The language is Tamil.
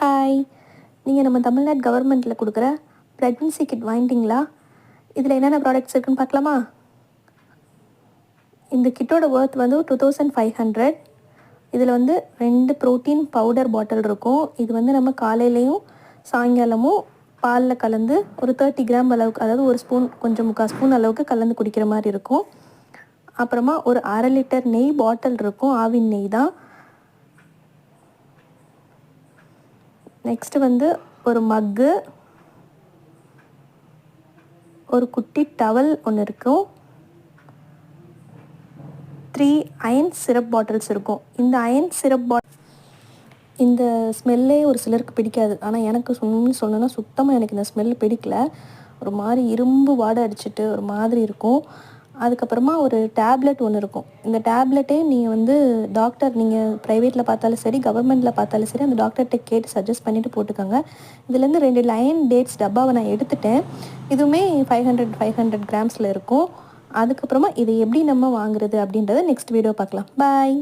ஹாய் நீங்கள் நம்ம தமிழ்நாடு கவர்மெண்ட்டில் கொடுக்குற ப்ரெக்னன்சி கிட் வாங்கிட்டீங்களா? இதில் என்னென்ன ப்ராடக்ட்ஸ் இருக்குன்னு பார்க்கலாமா? இந்த கிட்டோட ஒர்த் வந்து டூ தௌசண்ட் ஃபைவ் ஹண்ட்ரட் இதில் வந்து ரெண்டு ப்ரோட்டீன் பவுடர் பாட்டில் இருக்கும். இது வந்து நம்ம காலையிலையும் சாயங்காலமும் பாலில் கலந்து ஒரு தேர்ட்டி கிராம் அளவுக்கு அதாவது ஒரு ஸ்பூன் கொஞ்சம் முக்கால் ஸ்பூன் அளவுக்கு கலந்து குடிக்கிற மாதிரி இருக்கும். அப்புறமா ஒரு அரை லிட்டர் நெய் பாட்டில் இருக்கும். ஆவின் நெய் தான். நெக்ஸ்ட்டு வந்து ஒரு மக்கு ஒரு குட்டி டவல் ஒன்று இருக்கும். த்ரீ அயன் சிரப் பாட்டில்ஸ் இருக்கும். இந்த அயன் சிரப் பாட் இந்த ஸ்மெல்லே ஒரு சிலருக்கு பிடிக்காது. ஆனால் எனக்கு சொல்லணும்னு சொன்னேன்னா சுத்தமாக எனக்கு இந்த ஸ்மெல் பிடிக்கல. ஒரு மாதிரி இரும்பு வாடை அடிச்சுட்டு ஒரு மாதிரி இருக்கும். அதுக்கப்புறமா ஒரு டேப்லெட் ஒன்று இருக்கும். இந்த டேப்லெட்டே நீங்கள் வந்து டாக்டர் நீங்கள் ப்ரைவேட்டில் பார்த்தாலும் சரி கவர்மெண்ட்டில் பார்த்தாலும் சரி அந்த டாக்டர்கிட்ட கேட்டு சஜஸ்ட் பண்ணிவிட்டு போட்டுக்கோங்க. இதுலேருந்து ரெண்டு லைன் டேட்ஸ் டப்பாவை நான் எடுத்துட்டேன். இதுவுமே ஃபைவ் ஹண்ட்ரட் ஃபைவ் ஹண்ட்ரட் கிராம்ஸில் இருக்கும். அதுக்கப்புறமா இதை எப்படி நம்ம வாங்குறது அப்படின்றத நெக்ஸ்ட் வீடியோ பார்க்கலாம். பாய்